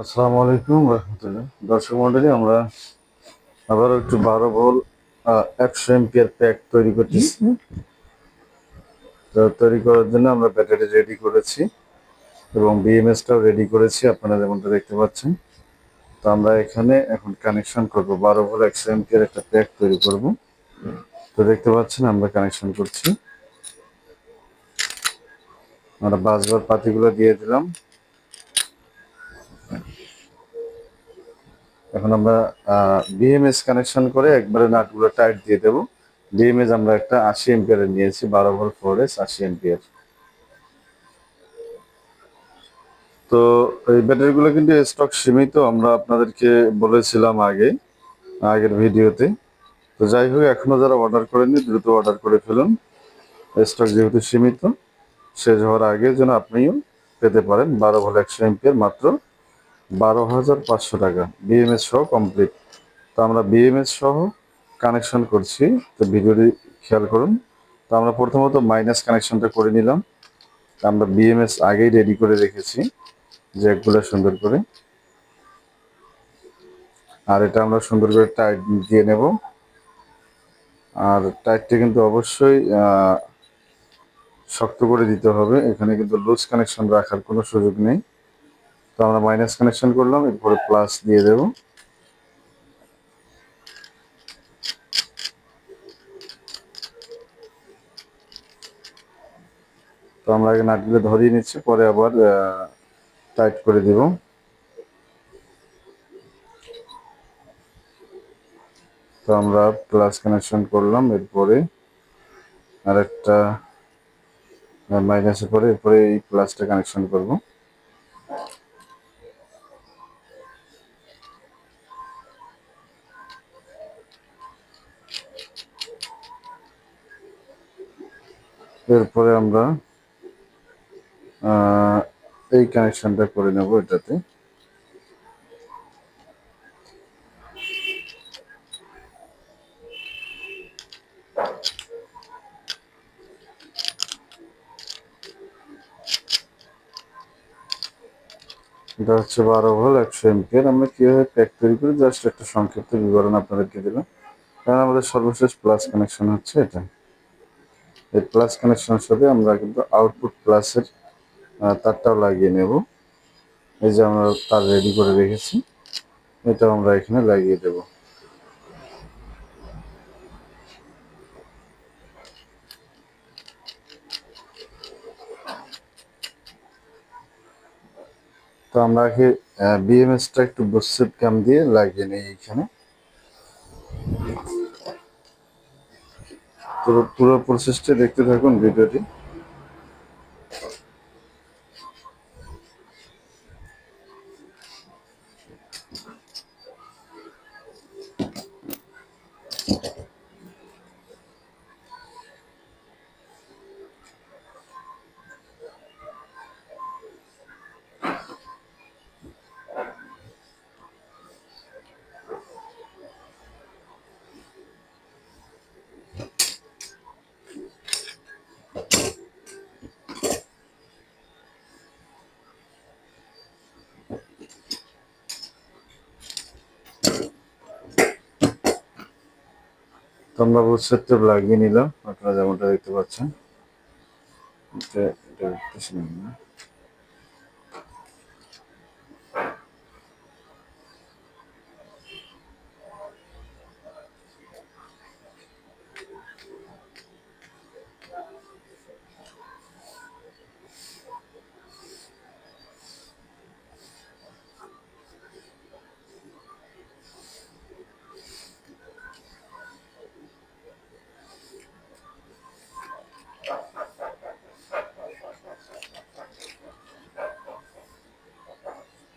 আসসালামু আলাইকুম রহমতুল্লাহ। দর্শক মন্ডলী আমরা আবার একটু বারো ভোল একশো এমপিয়ার প্যাক তৈরি করতেছি। তৈরি করার জন্য আমরা ব্যাটারি রেডি করেছি এবং বিএমএসটাও রেডি করেছি আপনারা যেমনটা দেখতে পাচ্ছেন। তো আমরা এখানে এখন কানেকশন করব। বারো ভোল একশো এমপিয়ার একটা প্যাক তৈরি করব। তো দেখতে পাচ্ছেন আমরা কানেকশন করছি। আমরা বাসবার পাতিগুলো দিয়ে দিলাম। এখন আমরা বিএমএস কানেকশন করে একবারে নাটগুলো টাইট দিয়ে দেবো। বিএমএস আমরা একটা আশি এমপিয়ারের নিয়েছি, বারো ভোল্ট ফোর এস আশি এমপিয়ার তো এই ব্যাটারিগুলো কিন্তু স্টক সীমিত, আমরা আপনাদেরকে বলেছিলাম আগে, আগের ভিডিওতে। তো যাই হোক, এখনও যারা অর্ডার করেননি, দ্রুত অর্ডার করে ফেলুন। স্টক যেহেতু সীমিত, শেষ হওয়ার আগে যেন আপনিও পেতে পারেন বারো ভোল্ট একশো এমপিয়ার মাত্র। বারো হাজার পাঁচশো টাকা। বিএমএস সহ কমপ্লিট তো আমরা বিএমএস সহ কানেকশন করছি। তো ভিডিওটি খেয়াল করুন। তো আমরা প্রথমত মাইনাস কানেকশনটা করে নিলাম। আমরা বিএমএস আগেই রেডি করে রেখেছি জ্যাকগুলো সুন্দর করে। আর এটা আমরা সুন্দর করে টাইট দিয়ে নেব। আর টাইটটা কিন্তু অবশ্যই শক্ত করে দিতে হবে। এখানে কিন্তু লুজ কানেকশন রাখার কোনো সুযোগ নেই। আমরা মাইনাস কানেকশন করলাম, এরপরে প্লাস দিয়ে দেব। তো আমরা আগে নাটগুলো ধরিয়ে নিচ্ছি, পরে আবার টাইট করে দিব। তো আমরা প্লাস কানেকশন করলাম, এরপরে আরেকটা মাইনাসের পরে এরপরে এই প্লাসটা কানেকশন করব। এরপরে আমরা এই কানেকশনটা করে নেব এটাতে। এটা হচ্ছে বারো ভোল, একশো এমপিয়ার আমরা কীভাবে প্যাক তৈরি করি? জাস্ট একটা সংক্ষিপ্ত বিবরণ আপনাদেরকে দিলাম কারণ আমাদের সর্বশেষ প্লাস কানেকশন হচ্ছে এটা। এই প্লাস কানেকশনের সাথে আমরা কিন্তু আউটপুট প্লাসের তারটাও লাগিয়ে নেব। এই যে আমরা তার রেডি করে রেখেছি, এটাও আমরা এখানে লাগিয়ে দেব। তো আমরা বিএমএসটা একটু বসেট ক্যাম দিয়ে লাগিয়ে নিই এইখানে পুরো পুরো প্রসেসটা দেখতে থাকুন ভিডিওটি আমরা বুস্টারটা লাগিয়ে নিলাম। আপনারা যেমনটা দেখতে পাচ্ছেন। এটা এটা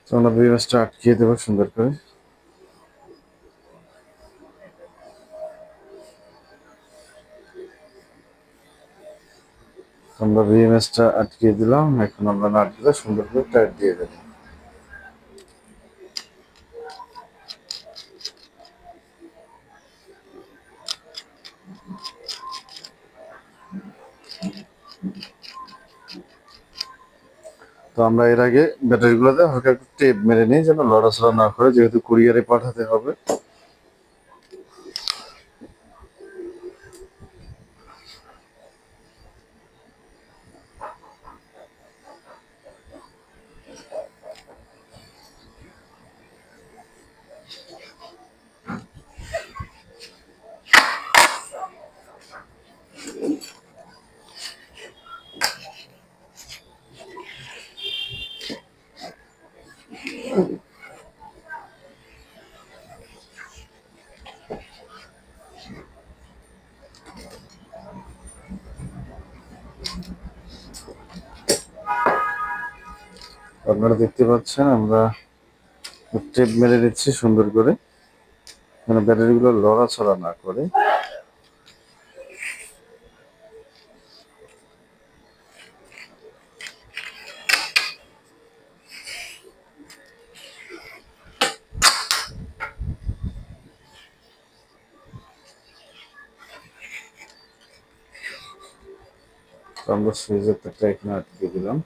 তো আমরা বিএমএসটা আটকিয়ে দেবো সুন্দর করে। আমরা বিএমএসটা আটকিয়ে দিলাম, এখন আমরা নাটগুলো সুন্দর করে টাইট দিয়ে দেবো। তো আমরা এর আগে ব্যাটারিগুলোতে হালকা একটু টেপ মেরে নিই যেন লড়াচড়া না করে, যেহেতু কুরিয়ারে পাঠাতে হবে। আপনারা দেখতে পাচ্ছেন, আমরা টেপ মেরে নিচ্ছি সুন্দর করে। মানে ব্যাটারিগুলো লড়াছড়া না করে। আমরা সুইচের তারটা এখানে আটকে দিলাম।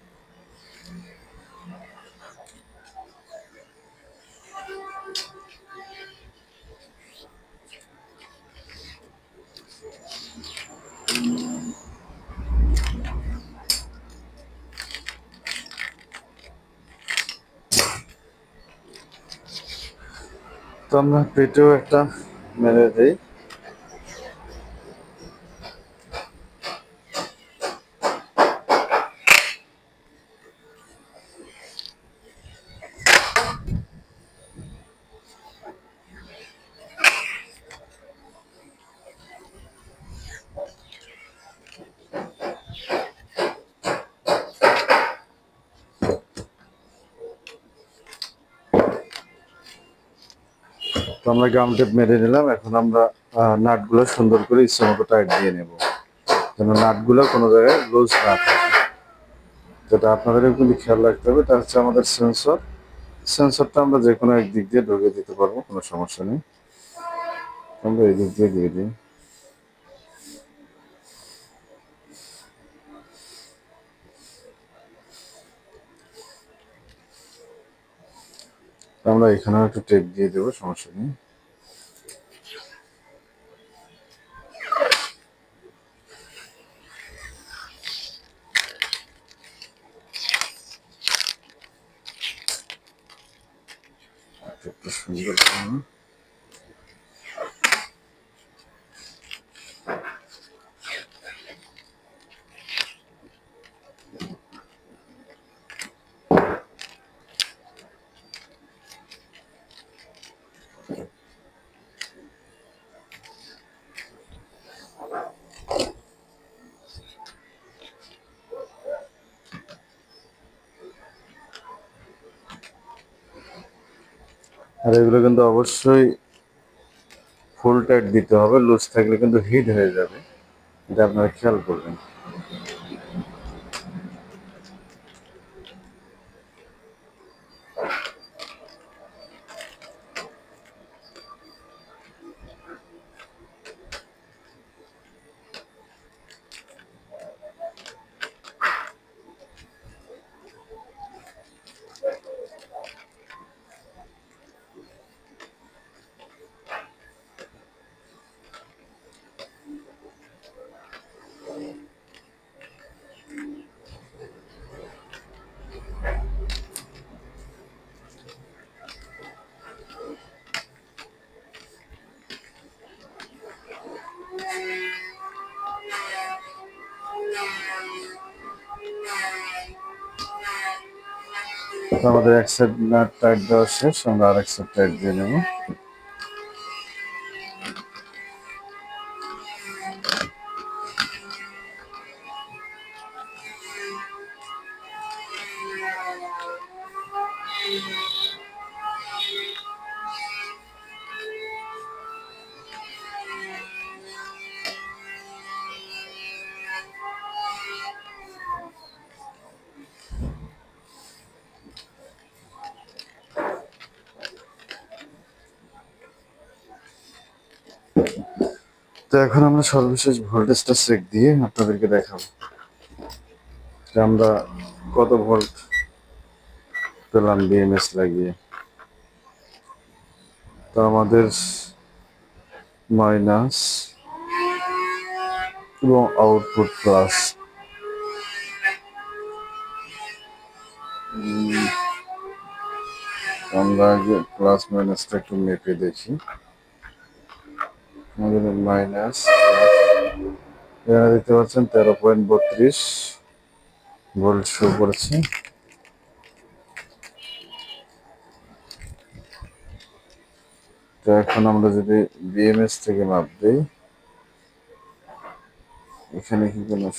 তো আমরা পেটেও একটা মেরে দিই। তো আমরা গাম টেপ মেরে নিলাম, এখন আমরা নাটগুলো সুন্দর করে ইচ্ছে মতো টাইট দিয়ে নেব, যেন নাটগুলো কোনো জায়গায় লুজ না থাকে। যেটা আপনাদের কিন্তু খেয়াল রাখতে হবে, এটা হচ্ছে আমাদের সেন্সর সেন্সরটা আমরা যে কোনো একদিক দিয়ে ঢুকে দিতে পারব, কোনো সমস্যা নেই। আমরা এই দিক দিয়ে দিয়ে দিই। আমরা এখানেও একটু টেপ দিয়ে দেবো সমস্যা নেই। টেপটা সুন্দর আর এগুলো কিন্তু অবশ্যই ফুল টাইট দিতে হবে, লুজ থাকলে কিন্তু হিট হয়ে যাবে। এটা আপনারা খেয়াল করবেন। তো আমাদের এক সাইড নাট টাইট দেওয়া শেষ আমরা আরেক সাইড টাইট দিয়ে নেব। তো এখন আমরা সর্বশেষ ভোল্টেজটা চেক দিয়ে আপনাদেরকে দেখাবো। যে আমরা কত ভোল্ট পেলাম বিএমএস লাগিয়ে। তো আমাদের মাইনাস এবং আউটপুট প্লাস আমরা আগে প্লাস মাইনাসটা একটু মেপে দেখি। মাইনাস এখানে দেখতে পাচ্ছেন তেরো পয়েন্ট বত্রিশ ভোল্ট শো করেছে। তো এখন আমরা যদি বিএমএস থেকে মাপ দিই, এখানে কি কোনো